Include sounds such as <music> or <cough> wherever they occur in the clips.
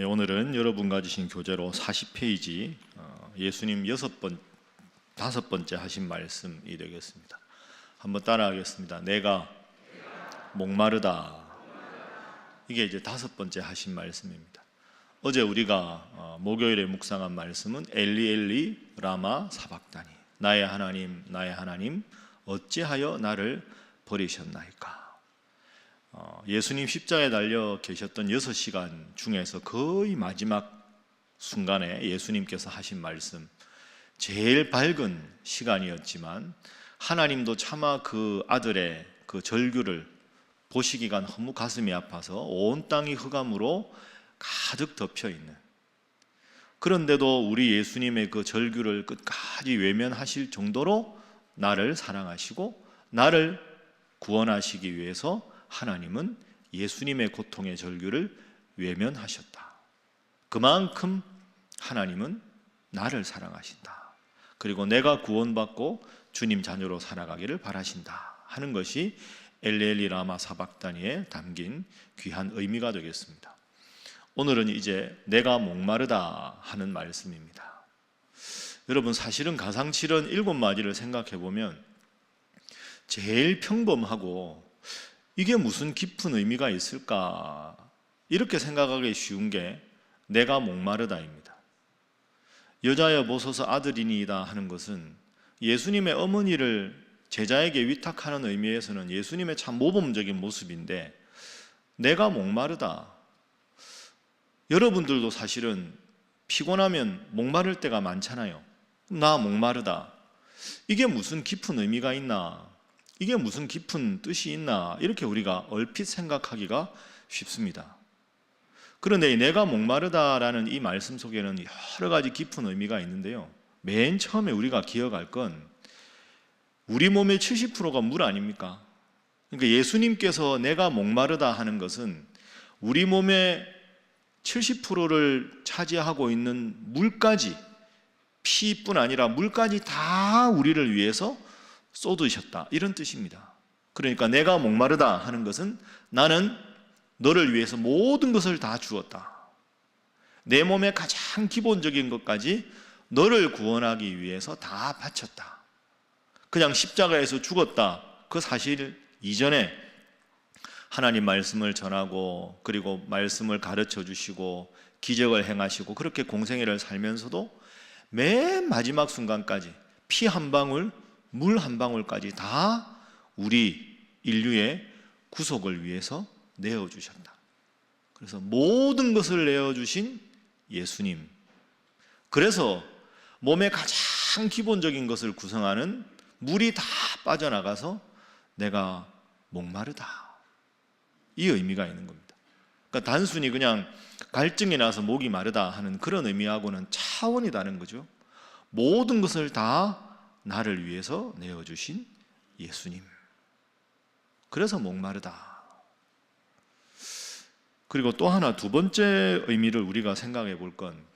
예, 오늘은 여러분과 주신 교재로 40페이지 어, 예수님 여섯 번 다섯 번째 하신 말씀이 되겠습니다. 한번 따라하겠습니다. 내가 목마르다. 이게 이제 다섯 번째 하신 말씀입니다. 어제 우리가 어, 목요일에 묵상한 말씀은 엘리 엘리 라마 사박다니 나의 하나님 나의 하나님 어찌하여 나를 버리셨나이까 어, 예수님 십자가에 달려 계셨던 여섯 시간 중에서 거의 마지막 순간에 예수님께서 하신 말씀 제일 밝은 시간이었지만 하나님도 차마 그 아들의 그 절규를 보시기가 너무 가슴이 아파서 온 땅이 흑암으로 가득 덮여 있는. 그런데도 우리 예수님의 그 절규를 끝까지 외면하실 정도로 나를 사랑하시고 나를 구원하시기 위해서 하나님은 예수님의 고통의 절규를 외면하셨다. 그만큼 하나님은 나를 사랑하신다. 그리고 내가 구원받고 주님 자녀로 살아가기를 바라신다. 하는 것이 엘레리 라마 사박다니에 담긴 귀한 의미가 되겠습니다. 오늘은 이제 내가 목마르다 하는 말씀입니다. 여러분 사실은 가상칠은 일곱 마디를 생각해 보면 제일 평범하고 이게 무슨 깊은 의미가 있을까 이렇게 생각하기 쉬운 게 내가 목마르다입니다. 여자여 보소서 아들이니이다 하는 것은 예수님의 어머니를 제자에게 위탁하는 의미에서는 예수님의 참 모범적인 모습인데 내가 목마르다. 여러분들도 사실은 피곤하면 목마를 때가 많잖아요. 나 목마르다. 이게 무슨 깊은 의미가 있나? 이게 무슨 깊은 뜻이 있나? 이렇게 우리가 얼핏 생각하기가 쉽습니다. 그런데 내가 목마르다라는 이 말씀 속에는 여러 가지 깊은 의미가 있는데요. 맨 처음에 우리가 기억할 건 우리 몸의 70%가 물 아닙니까? 그러니까 예수님께서 내가 목마르다 하는 것은 우리 몸의 70%를 차지하고 있는 물까지 피뿐 아니라 물까지 다 우리를 위해서 쏟으셨다. 이런 뜻입니다. 그러니까 내가 목마르다 하는 것은 나는 너를 위해서 모든 것을 다 주었다. 내 몸의 가장 기본적인 것까지 너를 구원하기 위해서 다 바쳤다. 그냥 십자가에서 죽었다. 그 사실 이전에 하나님 말씀을 전하고 그리고 말씀을 가르쳐 주시고 기적을 행하시고 그렇게 공생애를 살면서도 맨 마지막 순간까지 피 한 방울, 물 한 방울까지 다 우리 인류의 구속을 위해서 내어 주셨다. 그래서 모든 것을 내어 주신 예수님. 그래서 몸의 가장 기본적인 것을 구성하는 물이 다 빠져나가서 내가 목마르다. 이 의미가 있는 겁니다. 그러니까 단순히 그냥 갈증이 나서 목이 마르다 하는 그런 의미하고는 차원이 다른 거죠. 모든 것을 다 나를 위해서 내어주신 예수님. 그래서 목마르다. 그리고 또 하나 두 번째 의미를 우리가 생각해 볼 건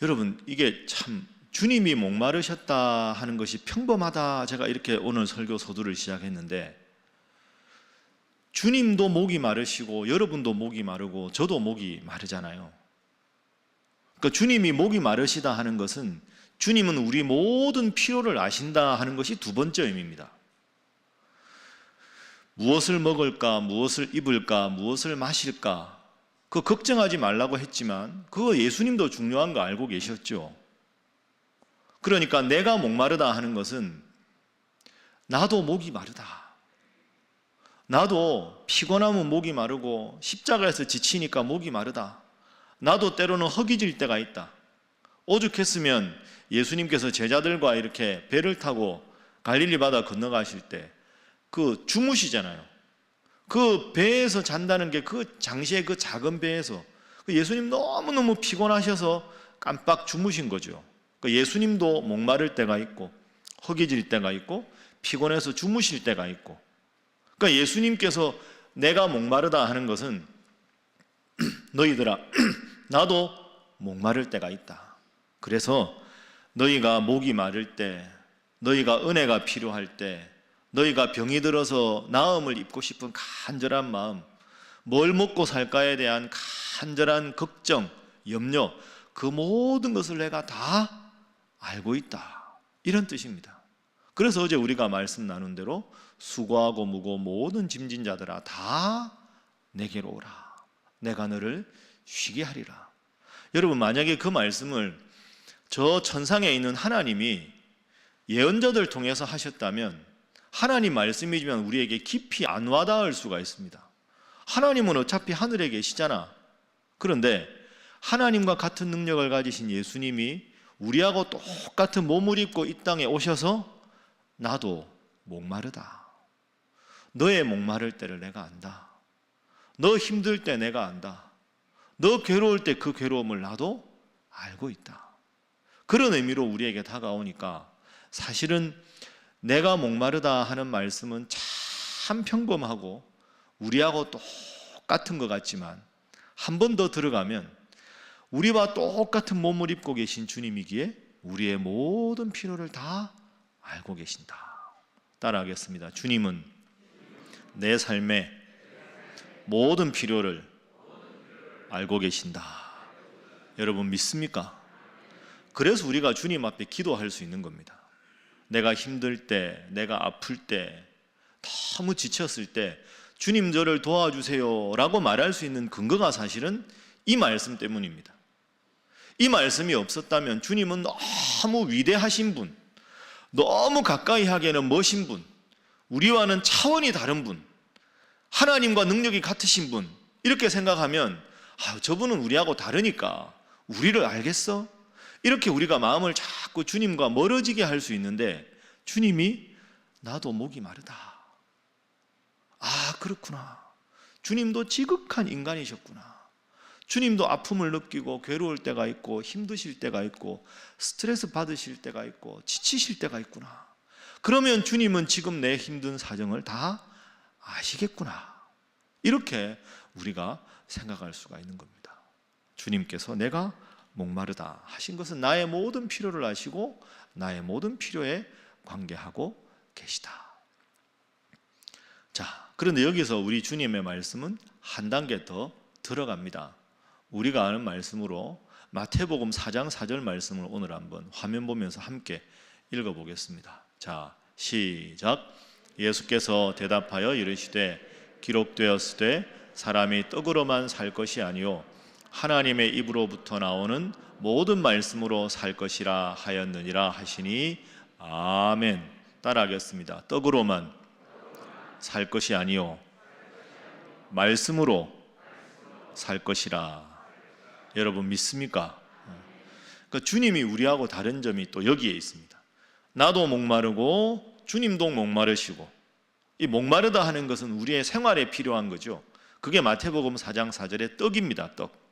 여러분 이게 참 주님이 목마르셨다 하는 것이 평범하다 제가 이렇게 오늘 설교 서두를 시작했는데 주님도 목이 마르시고 여러분도 목이 마르고 저도 목이 마르잖아요. 그러니까 주님이 목이 마르시다 하는 것은 주님은 우리 모든 필요를 아신다 하는 것이 두 번째 의미입니다. 무엇을 먹을까, 무엇을 입을까, 무엇을 마실까, 그 걱정하지 말라고 했지만 그거 예수님도 중요한 거 알고 계셨죠. 그러니까 내가 목마르다 하는 것은 나도 목이 마르다. 나도 피곤하면 목이 마르고 십자가에서 지치니까 목이 마르다. 나도 때로는 허기질 때가 있다. 오죽했으면 예수님께서 제자들과 이렇게 배를 타고 갈릴리 바다 건너가실 때 그 주무시잖아요. 그 배에서 잔다는 게그 당시에 그 작은 배에서 그 예수님 너무너무 피곤하셔서 깜빡 주무신 거죠. 그 예수님도 목마를 때가 있고 허기질 때가 있고 피곤해서 주무실 때가 있고 그러니까 예수님께서 내가 목마르다 하는 것은 <clears throat> 너희들아 <clears throat> 나도 목마를 때가 있다. 그래서 너희가 목이 마를 때 너희가 은혜가 필요할 때 너희가 병이 들어서 나음을 입고 싶은 간절한 마음 뭘 먹고 살까에 대한 간절한 걱정, 염려, 그 모든 것을 내가 다 알고 있다. 이런 뜻입니다. 그래서 어제 우리가 말씀 나눈 대로 수고하고 무고 모든 짐진 자들아 다 내게로 오라. 내가 너를 쉬게 하리라. 여러분 만약에 그 말씀을 저 천상에 있는 하나님이 예언자들 통해서 하셨다면 하나님 말씀이지만 우리에게 깊이 안 와닿을 수가 있습니다. 하나님은 어차피 하늘에 계시잖아. 그런데 하나님과 같은 능력을 가지신 예수님이 우리하고 똑같은 몸을 입고 이 땅에 오셔서 나도 목마르다. 너의 목마를 때를 내가 안다. 너 힘들 때 내가 안다. 너 괴로울 때 그 괴로움을 나도 알고 있다. 그런 의미로 우리에게 다가오니까 사실은 내가 목마르다 하는 말씀은 참 평범하고 우리하고 똑같은 것 같지만 한 번 더 들어가면 우리와 똑같은 몸을 입고 계신 주님이기에 우리의 모든 필요를 다 알고 계신다. 따라하겠습니다. 주님은 내 삶의 모든 필요를 알고 계신다. 여러분 믿습니까? 그래서 우리가 주님 앞에 기도할 수 있는 겁니다. 내가 힘들 때, 내가 아플 때, 너무 지쳤을 때 주님 저를 도와주세요 라고 말할 수 있는 근거가 사실은 이 말씀 때문입니다. 이 말씀이 없었다면 주님은 너무 위대하신 분, 너무 가까이 하기에는 멋진 분, 우리와는 차원이 다른 분, 하나님과 능력이 같으신 분, 이렇게 생각하면 아, 저분은 우리하고 다르니까 우리를 알겠어? 이렇게 우리가 마음을 자꾸 주님과 멀어지게 할 수 있는데 주님이 나도 목이 마르다. 아, 그렇구나. 주님도 지극한 인간이셨구나. 주님도 아픔을 느끼고 괴로울 때가 있고 힘드실 때가 있고 스트레스 받으실 때가 있고 지치실 때가 있구나. 그러면 주님은 지금 내 힘든 사정을 다 아시겠구나. 이렇게 우리가 생각할 수가 있는 겁니다. 주님께서 내가 목마르다 하신 것은 나의 모든 필요를 아시고 나의 모든 필요에 관계하고 계시다. 자, 그런데 여기서 우리 주님의 말씀은 한 단계 더 들어갑니다. 우리가 아는 말씀으로 마태복음 4장 4절 말씀을 오늘 한번 화면 보면서 함께 읽어 보겠습니다. 자, 시작. 예수께서 대답하여 이르시되 기록되었으되 사람이 떡으로만 살 것이 아니요 하나님의 입으로부터 나오는 모든 말씀으로 살 것이라 하였느니라 하시니 아멘. 따라하겠습니다. 떡으로만 살 것이 아니요 말씀으로 살 것이라. 여러분 믿습니까? 그러니까 주님이 우리하고 다른 점이 또 여기에 있습니다. 나도 목마르고 주님도 목마르시고 이 목마르다 하는 것은 우리의 생활에 필요한 거죠. 그게 마태복음 4장 4절의 떡입니다. 떡.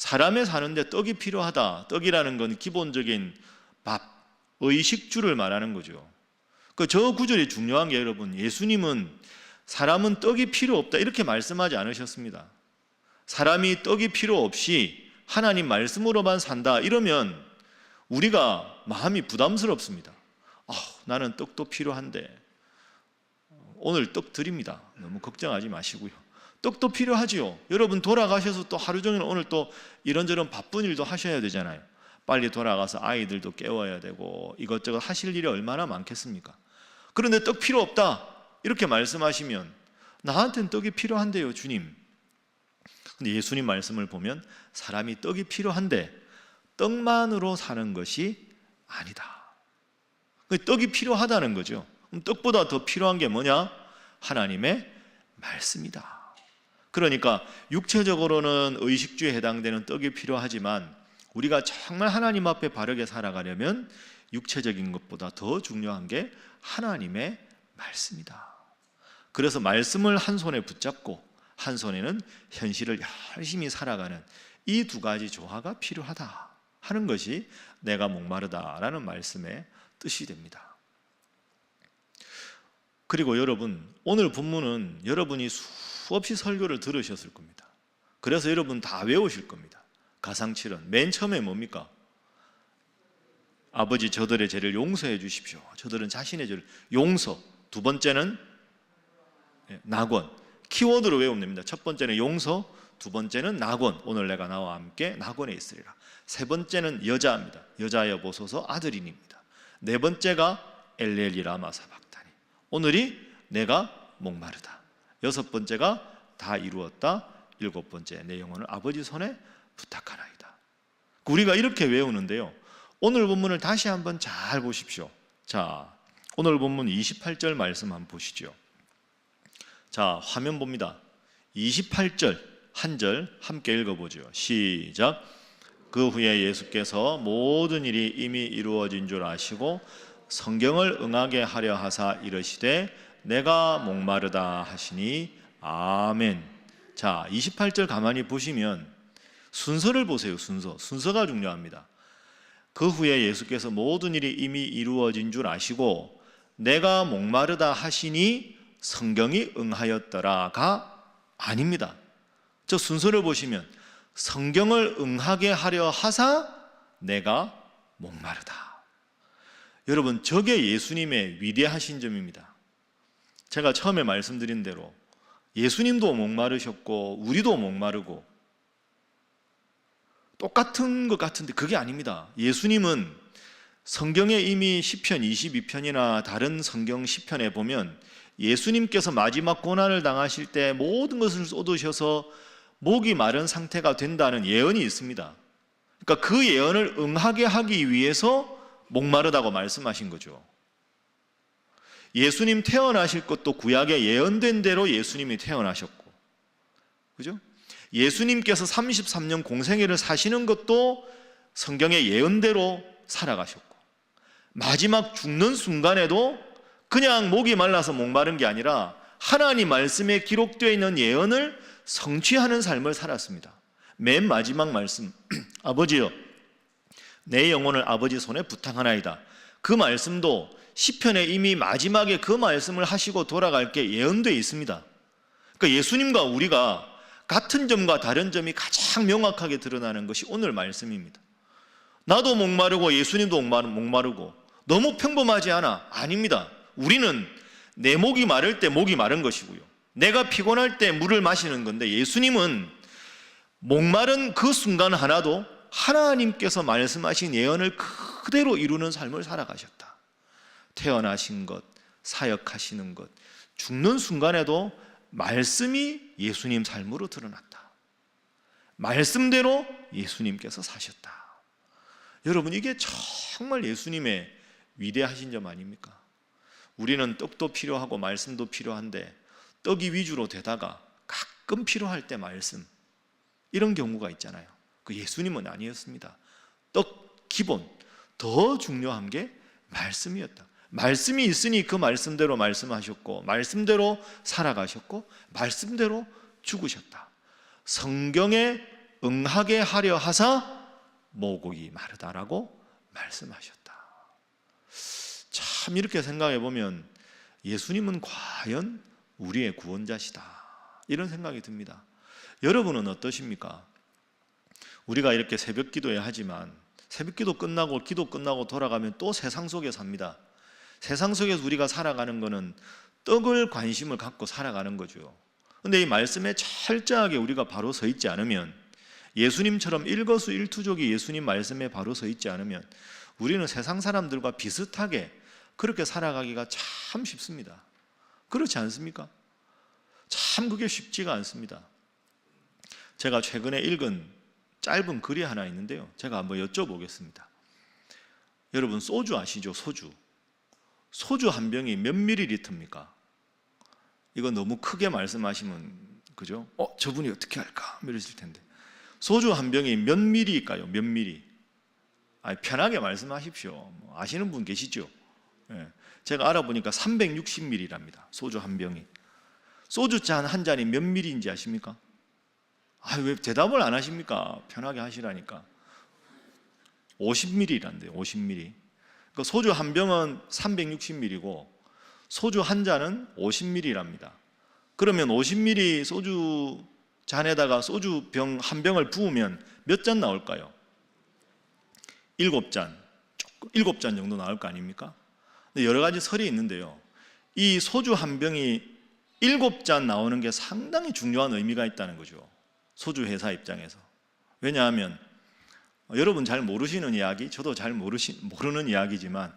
사람의 사는데 떡이 필요하다. 떡이라는 건 기본적인 밥, 의식주를 말하는 거죠. 그 저 구절이 중요한 게 여러분, 예수님은 사람은 떡이 필요 없다 이렇게 말씀하지 않으셨습니다. 사람이 떡이 필요 없이 하나님 말씀으로만 산다 이러면 우리가 마음이 부담스럽습니다. 아, 나는 떡도 필요한데 오늘 떡 드립니다. 너무 걱정하지 마시고요. 떡도 필요하지요. 여러분 돌아가셔서 또 하루 종일 오늘 또 이런저런 바쁜 일도 하셔야 되잖아요. 빨리 돌아가서 아이들도 깨워야 되고 이것저것 하실 일이 얼마나 많겠습니까? 그런데 떡 필요 없다. 이렇게 말씀하시면 나한테는 떡이 필요한데요, 주님. 근데 예수님 말씀을 보면 사람이 떡이 필요한데 떡만으로 사는 것이 아니다. 떡이 필요하다는 거죠. 그럼 떡보다 더 필요한 게 뭐냐? 하나님의 말씀이다. 그러니까 육체적으로는 의식주에 해당되는 떡이 필요하지만 우리가 정말 하나님 앞에 바르게 살아가려면 육체적인 것보다 더 중요한 게 하나님의 말씀이다. 그래서 말씀을 한 손에 붙잡고 한 손에는 현실을 열심히 살아가는 이 두 가지 조화가 필요하다 하는 것이 내가 목마르다라는 말씀의 뜻이 됩니다. 그리고 여러분 오늘 본문은 여러분이 수 없이 설교를 들으셨을 겁니다. 그래서 여러분 다 외우실 겁니다. 가상칠은 맨 처음에 뭡니까? 아버지 저들의 죄를 용서해 주십시오. 저들은 자신의 죄를 용서. 두 번째는 예, 낙원. 키워드로 외우면 됩니다. 첫 번째는 용서, 두 번째는 낙원. 오늘 내가 나와 함께 낙원에 있으리라. 세 번째는 여자입니다. 여자여 보소서 아들이니입니다. 네 번째가 엘렐리라 마 사박다니. 오늘이 내가 목마르다. 여섯 번째가 다 이루었다. 일곱 번째 내 영혼을 아버지 손에 부탁하나이다. 우리가 이렇게 외우는데요. 오늘 본문을 다시 한번 잘 보십시오. 자, 오늘 본문 28절 말씀 한번 보시죠. 자, 화면 봅니다. 28절 한 절 함께 읽어보죠. 시작. 그 후에 예수께서 모든 일이 이미 이루어진 줄 아시고 성경을 응하게 하려 하사 이르시되 내가 목마르다 하시니 아멘. 자, 28절 가만히 보시면 순서를 보세요. 순서. 순서가 중요합니다. 그 후에 예수께서 모든 일이 이미 이루어진 줄 아시고 내가 목마르다 하시니 성경이 응하였더라가 아닙니다. 저 순서를 보시면 성경을 응하게 하려 하사 내가 목마르다. 여러분, 저게 예수님의 위대하신 점입니다. 제가 처음에 말씀드린 대로 예수님도 목마르셨고 우리도 목마르고 똑같은 것 같은데 그게 아닙니다. 예수님은 성경에 이미 시편 22편이나 다른 성경 시편에 보면 예수님께서 마지막 고난을 당하실 때 모든 것을 쏟으셔서 목이 마른 상태가 된다는 예언이 있습니다. 그러니까 그 예언을 응하게 하기 위해서 목마르다고 말씀하신 거죠. 예수님 태어나실 것도 구약에 예언된 대로 예수님이 태어나셨고, 그죠? 예수님께서 33년 공생애를 사시는 것도 성경의 예언대로 살아가셨고, 마지막 죽는 순간에도 그냥 목이 말라서 목마른 게 아니라 하나님 말씀에 기록되어 있는 예언을 성취하는 삶을 살았습니다. 맨 마지막 말씀, <clears throat> 아버지여, 내 영혼을 아버지 손에 부탁하나이다. 그 말씀도 시편에 이미 마지막에 그 말씀을 하시고 돌아갈 게 예언되어 있습니다. 그러니까 예수님과 우리가 같은 점과 다른 점이 가장 명확하게 드러나는 것이 오늘 말씀입니다. 나도 목마르고 예수님도 목마르고 너무 평범하지 않아? 아닙니다. 우리는 내 목이 마를 때 목이 마른 것이고요. 내가 피곤할 때 물을 마시는 건데 예수님은 목마른 그 순간 하나도 하나님께서 말씀하신 예언을 그대로 이루는 삶을 살아가셨다. 태어나신 것, 사역하시는 것, 죽는 순간에도 말씀이 예수님 삶으로 드러났다. 말씀대로 예수님께서 사셨다. 여러분, 이게 정말 예수님의 위대하신 점 아닙니까? 우리는 떡도 필요하고 말씀도 필요한데 떡이 위주로 되다가 가끔 필요할 때 말씀 이런 경우가 있잖아요. 그 예수님은 아니었습니다. 떡 기본 더 중요한 게 말씀이었다. 말씀이 있으니 그 말씀대로 말씀하셨고 말씀대로 살아가셨고 말씀대로 죽으셨다. 성경에 응하게 하려 하사 모국이 마르다라고 말씀하셨다. 참 이렇게 생각해 보면 예수님은 과연 우리의 구원자시다. 이런 생각이 듭니다. 여러분은 어떠십니까? 우리가 이렇게 새벽 기도에 하지만 새벽 기도 끝나고 기도 끝나고 돌아가면 또 세상 속에 삽니다. 세상 속에서 우리가 살아가는 것은 떡을 관심을 갖고 살아가는 거죠. 근데 이 말씀에 철저하게 우리가 바로 서 있지 않으면 예수님처럼 일거수일투족이 예수님 말씀에 바로 서 있지 않으면 우리는 세상 사람들과 비슷하게 그렇게 살아가기가 참 쉽습니다. 그렇지 않습니까? 참 그게 쉽지가 않습니다. 제가 최근에 읽은 짧은 글이 하나 있는데요. 제가 한번 여쭤보겠습니다. 여러분 소주 아시죠? 소주. 소주 한 병이 몇 밀리리터입니까? 이거 너무 크게 말씀하시면 그죠? 어, 저분이 어떻게 할까? 이러실 텐데. 소주 한 병이 몇 밀리일까요? 몇 밀리? 아니, 편하게 말씀하십시오. 뭐 아시는 분 계시죠? 예. 제가 알아보니까 360ml랍니다. 소주 한 병이. 소주 잔 한 잔이 몇 밀리인지 아십니까? 아, 왜 대답을 안 하십니까? 편하게 하시라니까. 50ml란데요. 50ml. 그러니까 소주 한 병은 360ml고 소주 한 잔은 50ml랍니다. 그러면 50ml 소주 잔에다가 소주 병 한 병을 부으면 몇 잔 나올까요? 일곱 잔, 일곱 잔 정도 나올 거 아닙니까? 여러 가지 설이 있는데요. 이 소주 한 병이 일곱 잔 나오는 게 상당히 중요한 의미가 있다는 거죠. 소주 회사 입장에서. 왜냐하면 어, 여러분 잘 모르시는 이야기, 저도 잘 모르시, 모르는 이야기지만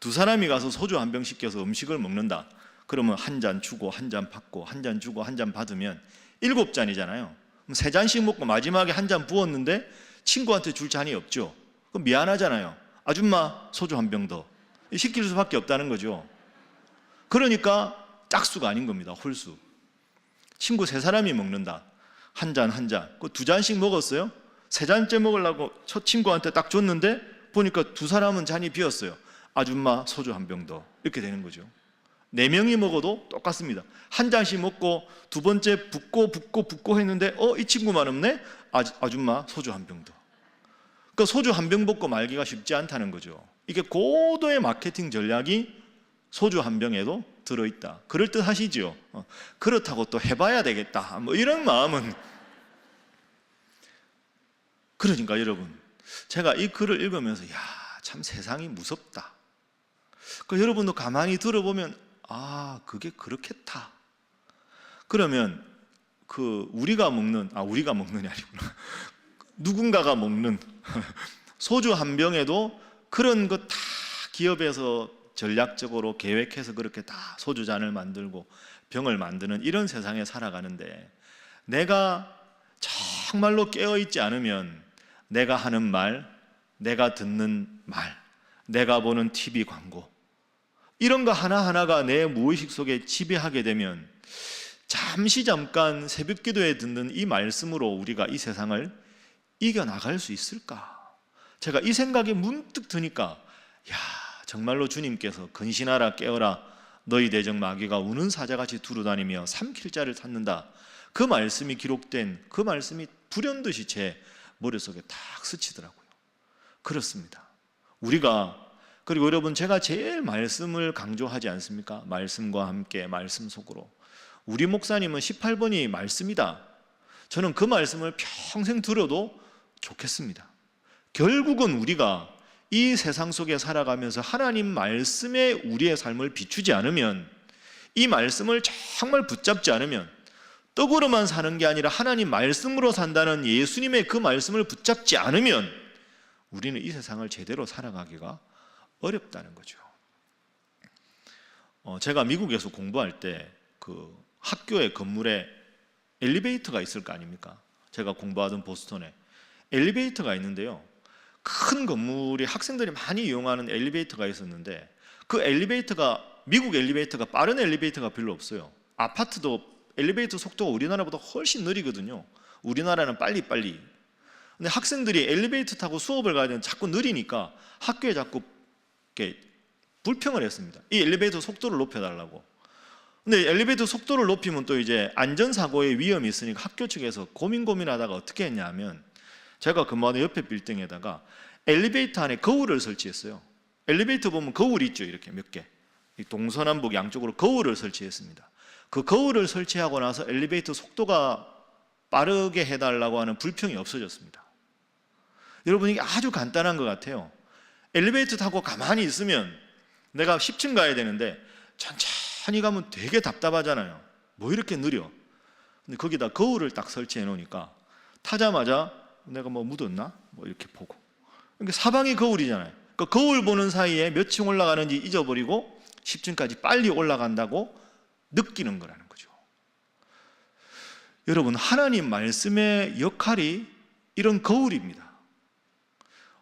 두 사람이 가서 소주 한 병 시켜서 음식을 먹는다. 그러면 한 잔 주고 한 잔 받고 한 잔 주고 한 잔 받으면 일곱 잔이잖아요. 그럼 세 잔씩 먹고 마지막에 한 잔 부었는데 친구한테 줄 잔이 없죠. 그럼 미안하잖아요. 아줌마 소주 한 병 더. 시킬 수밖에 없다는 거죠. 그러니까 짝수가 아닌 겁니다. 홀수. 친구 세 사람이 먹는다. 한 잔, 한 잔. 그두 잔씩 먹었어요. 세 잔째 먹으려고 첫 친구한테 딱 줬는데 보니까 두 사람은 잔이 비었어요. 아줌마 소주 한 병 더. 이렇게 되는 거죠. 네 명이 먹어도 똑같습니다. 한 잔씩 먹고 두 번째 붓고 붓고 붓고 했는데 어 이 친구만 없네. 아, 아줌마 소주 한 병 더. 그 소주 한 병 먹고 말기가 쉽지 않다는 거죠. 이게 고도의 마케팅 전략이 소주 한 병에도 들어있다. 그럴 듯 하시죠. 어, 그렇다고 또 해봐야 되겠다. 뭐 이런 마음은 그러니까 여러분, 제가 이 글을 읽으면서 야, 참 세상이 무섭다. 그 여러분도 가만히 들어보면 아, 그게 그렇겠다. 그러면 그 우리가 먹는 아 우리가 먹는이 아니구나. <laughs> 누군가가 먹는 <laughs> 소주 한 병에도 그런 것 다 기업에서 전략적으로 계획해서 그렇게 다 소주 잔을 만들고 병을 만드는 이런 세상에 살아가는데 내가 정말로 깨어 있지 않으면 내가 하는 말, 내가 듣는 말, 내가 보는 TV 광고 이런 거 하나하나가 내 무의식 속에 지배하게 되면 잠시 잠깐 새벽 기도에 듣는 이 말씀으로 우리가 이 세상을 이겨 나갈 수 있을까? 제가 이 생각이 문득 드니까 야, 정말로 주님께서 근신하라 깨어라 너희 대적 마귀가 우는 사자같이 두루다니며 삼킬 자를 찾는다. 그 말씀이 기록된 그 말씀이 불현듯이 제 머릿속에 탁 스치더라고요. 그렇습니다. 우리가 그리고 여러분 제가 제일 말씀을 강조하지 않습니까? 말씀과 함께 말씀 속으로. 우리 목사님은 18번이 말씀이다. 저는 그 말씀을 평생 들어도 좋겠습니다. 결국은 우리가 이 세상 속에 살아가면서 하나님 말씀에 우리의 삶을 비추지 않으면 이 말씀을 정말 붙잡지 않으면 떡으로만 사는 게 아니라 하나님 말씀으로 산다는 예수님의 그 말씀을 붙잡지 않으면 우리는 이 세상을 제대로 살아가기가 어렵다는 거죠. 어, 제가 미국에서 공부할 때 그 학교의 건물에 엘리베이터가 있을 거 아닙니까? 제가 공부하던 보스턴에 엘리베이터가 있는데요. 큰 건물이 학생들이 많이 이용하는 엘리베이터가 있었는데 그 엘리베이터가 미국 엘리베이터가 빠른 엘리베이터가 별로 없어요. 아파트도 엘리베이터 속도가 우리나라보다 훨씬 느리거든요. 우리나라는 빨리빨리. 근데 학생들이 엘리베이터 타고 수업을 가야 되는 자꾸 느리니까 학교에 자꾸 이렇게 불평을 했습니다. 이 엘리베이터 속도를 높여달라고. 근데 엘리베이터 속도를 높이면 또 이제 안전사고의 위험이 있으니까 학교 측에서 고민 고민하다가 어떻게 했냐면 제가 근무하는 옆에 빌딩에다가 엘리베이터 안에 거울을 설치했어요. 엘리베이터 보면 거울 있죠, 이렇게 몇 개. 동서남북 양쪽으로 거울을 설치했습니다. 그 거울을 설치하고 나서 엘리베이터 속도가 빠르게 해달라고 하는 불평이 없어졌습니다. 여러분 이게 아주 간단한 것 같아요. 엘리베이터 타고 가만히 있으면 내가 10층 가야 되는데 천천히 가면 되게 답답하잖아요. 뭐 이렇게 느려. 근데 거기다 거울을 딱 설치해 놓으니까 타자마자 내가 뭐 묻었나? 뭐 이렇게 보고. 그러니까 사방이 거울이잖아요. 그 거울 보는 사이에 몇 층 올라가는지 잊어버리고 10층까지 빨리 올라간다고 느끼는 거라는 거죠. 여러분, 하나님 말씀의 역할이 이런 거울입니다.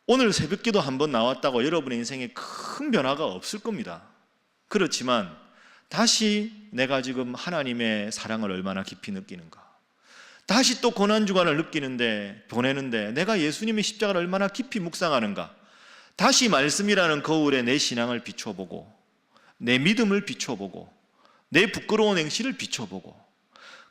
오늘 새벽 기도 한번 나왔다고 여러분의 인생에 큰 변화가 없을 겁니다. 그렇지만 다시 내가 지금 하나님의 사랑을 얼마나 깊이 느끼는가. 다시 또 고난주간을 느끼는데, 보내는데, 내가 예수님의 십자가를 얼마나 깊이 묵상하는가. 다시 말씀이라는 거울에 내 신앙을 비춰보고, 내 믿음을 비춰보고, 내 부끄러운 행실을 비춰보고,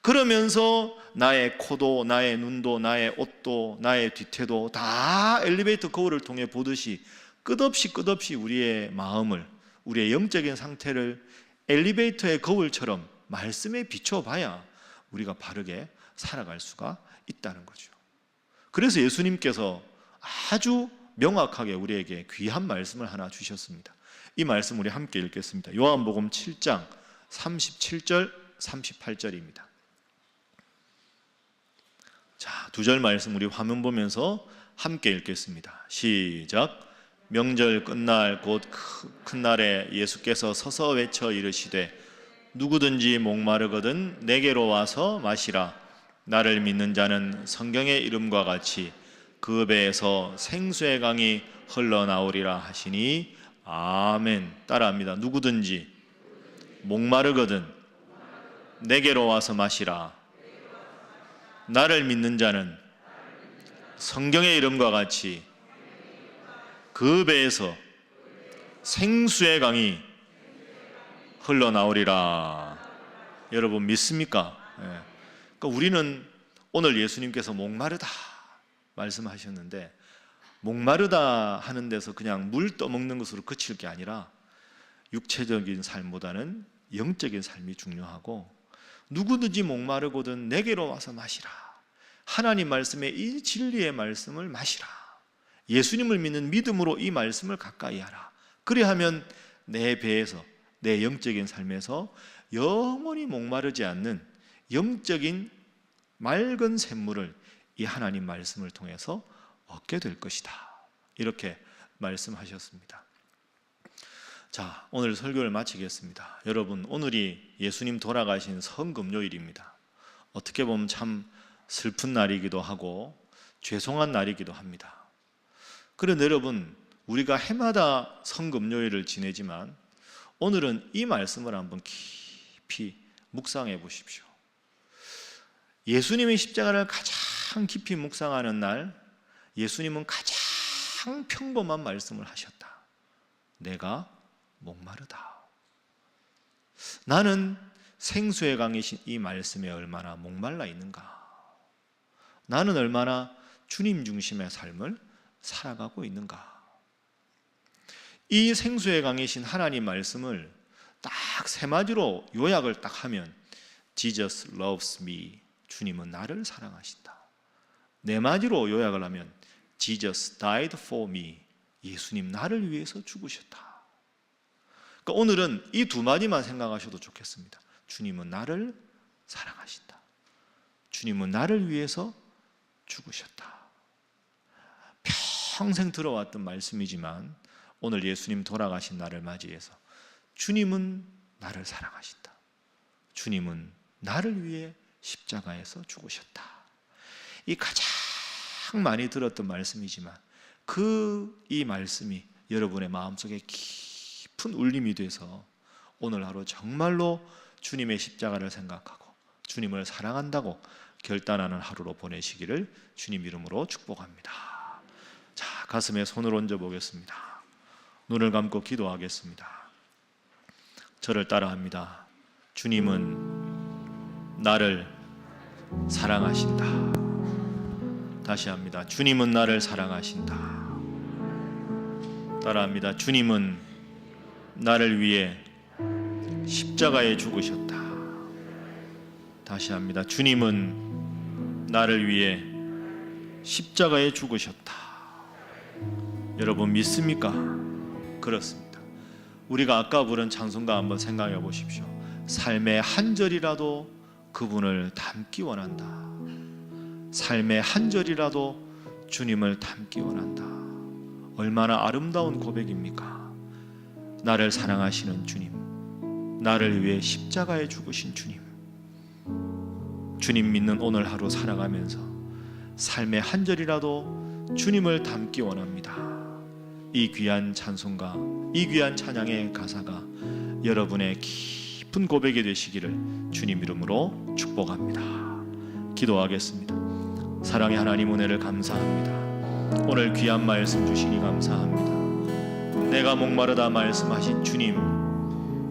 그러면서 나의 코도, 나의 눈도, 나의 옷도, 나의 뒤태도 다 엘리베이터 거울을 통해 보듯이 끝없이 끝없이 우리의 마음을, 우리의 영적인 상태를 엘리베이터의 거울처럼 말씀에 비춰봐야 우리가 바르게 살아갈 수가 있다는 거죠. 그래서 예수님께서 아주 명확하게 우리에게 귀한 말씀을 하나 주셨습니다. 이 말씀 우리 함께 읽겠습니다. 요한복음 7장 37절 38절입니다. 자, 두 절 말씀 우리 화면 보면서 함께 읽겠습니다. 시작. 명절 끝날 곧 큰 날에 예수께서 서서 외쳐 이르시되 누구든지 목마르거든 내게로 와서 마시라. 나를 믿는 자는 성경의 이름과 같이 그 배에서 생수의 강이 흘러나오리라 하시니 아멘. 따라합니다. 누구든지 목마르거든 내게로 와서 마시라. 나를 믿는 자는 성경의 이름과 같이 그 배에서 생수의 강이 흘러나오리라. 여러분 믿습니까? 예. 그러니까 우리는 오늘 예수님께서 목마르다 말씀하셨는데 목마르다 하는 데서 그냥 물 떠먹는 것으로 그칠 게 아니라 육체적인 삶보다는 영적인 삶이 중요하고 누구든지 목마르거든 내게로 와서 마시라. 하나님 말씀의 이 진리의 말씀을 마시라. 예수님을 믿는 믿음으로 이 말씀을 가까이 하라. 그리하면 내 배에서 내 영적인 삶에서 영원히 목마르지 않는 영적인 맑은 샘물을 이 하나님 말씀을 통해서 얻게 될 것이다. 이렇게 말씀하셨습니다. 자, 오늘 설교를 마치겠습니다. 여러분, 오늘이 예수님 돌아가신 성금요일입니다. 어떻게 보면 참 슬픈 날이기도 하고 죄송한 날이기도 합니다. 그런데 여러분, 우리가 해마다 성금요일을 지내지만 오늘은 이 말씀을 한번 깊이 묵상해 보십시오. 예수님의 십자가를 가장 깊이 묵상하는 날, 예수님은 가장 평범한 말씀을 하셨다. 내가 목마르다. 나는 생수의 강이신 이 말씀에 얼마나 목말라 있는가? 나는 얼마나 주님 중심의 삶을 살아가고 있는가? 이 생수의 강이신 하나님 말씀을 딱 세 마디로 요약을 딱 하면 Jesus loves me. 주님은 나를 사랑하신다. 네 마디로 요약을 하면 Jesus died for me. 예수님 나를 위해서 죽으셨다. 그러니까 오늘은 이 두 마디만 생각하셔도 좋겠습니다. 주님은 나를 사랑하신다. 주님은 나를 위해서 죽으셨다. 평생 들어왔던 말씀이지만 오늘 예수님 돌아가신 날을 맞이해서 주님은 나를 사랑하신다. 주님은 나를 위해 십자가에서 죽으셨다. 이 가장 많이 들었던 말씀이지만 그 이 말씀이 여러분의 마음속에 깊 은 울림이 돼서 오늘 하루 정말로 주님의 십자가를 생각하고 주님을 사랑한다고 결단하는 하루로 보내시기를 주님 이름으로 축복합니다. 자, 가슴에 손을 얹어 보겠습니다. 눈을 감고 기도하겠습니다. 저를 따라합니다. 주님은 나를 사랑하신다. 다시 합니다. 주님은 나를 사랑하신다. 따라합니다. 주님은 나를 위해 십자가에 죽으셨다. 다시 합니다. 주님은 나를 위해 십자가에 죽으셨다. 여러분 믿습니까? 그렇습니다. 우리가 아까 부른 찬송가 한번 생각해 보십시오. 삶의 한 절이라도 그분을 닮기 원한다. 삶의 한 절이라도 주님을 닮기 원한다. 얼마나 아름다운 고백입니까? 나를 사랑하시는 주님, 나를 위해 십자가에 죽으신 주님, 주님 믿는 오늘 하루 살아가면서 삶의 한 절이라도 주님을 닮기 원합니다. 이 귀한 찬송가, 이 귀한 찬양의 가사가 여러분의 깊은 고백이 되시기를 주님 이름으로 축복합니다. 기도하겠습니다. 사랑의 하나님 은혜를 감사합니다. 오늘 귀한 말씀 주시니 감사합니다. 내가 목마르다 말씀하신 주님,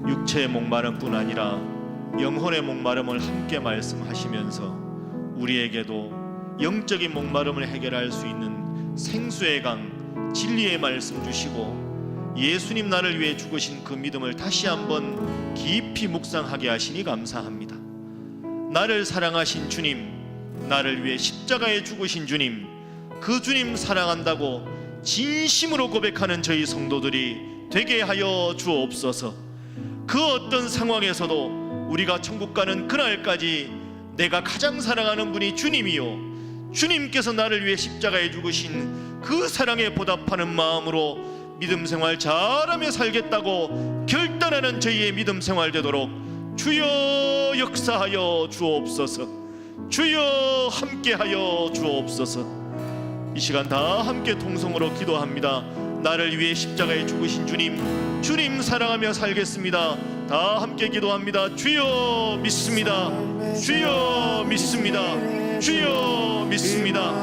육체의 목마름 뿐 아니라 영혼의 목마름을 함께 말씀하시면서 우리에게도 영적인 목마름을 해결할 수 있는 생수의 강, 진리의 말씀 주시고 예수님 나를 위해 죽으신 그 믿음을 다시 한번 깊이 묵상하게 하시니 감사합니다. 나를 사랑하신 주님, 나를 위해 십자가에 죽으신 주님, 그 주님 사랑한다고 진심으로 고백하는 저희 성도들이 되게 하여 주옵소서. 그 어떤 상황에서도 우리가 천국 가는 그날까지 내가 가장 사랑하는 분이 주님이요. 주님께서 나를 위해 십자가에 죽으신 그 사랑에 보답하는 마음으로 믿음 생활 잘하며 살겠다고 결단하는 저희의 믿음 생활 되도록 주여 역사하여 주옵소서. 주여 함께하여 주옵소서 이 시간 다 함께 통성으로 기도합니다. 나를 위해 십자가에 죽으신 주님, 주님 사랑하며 살겠습니다. 다 함께 기도합니다. 주여 믿습니다. 주여 믿습니다. 주여 믿습니다.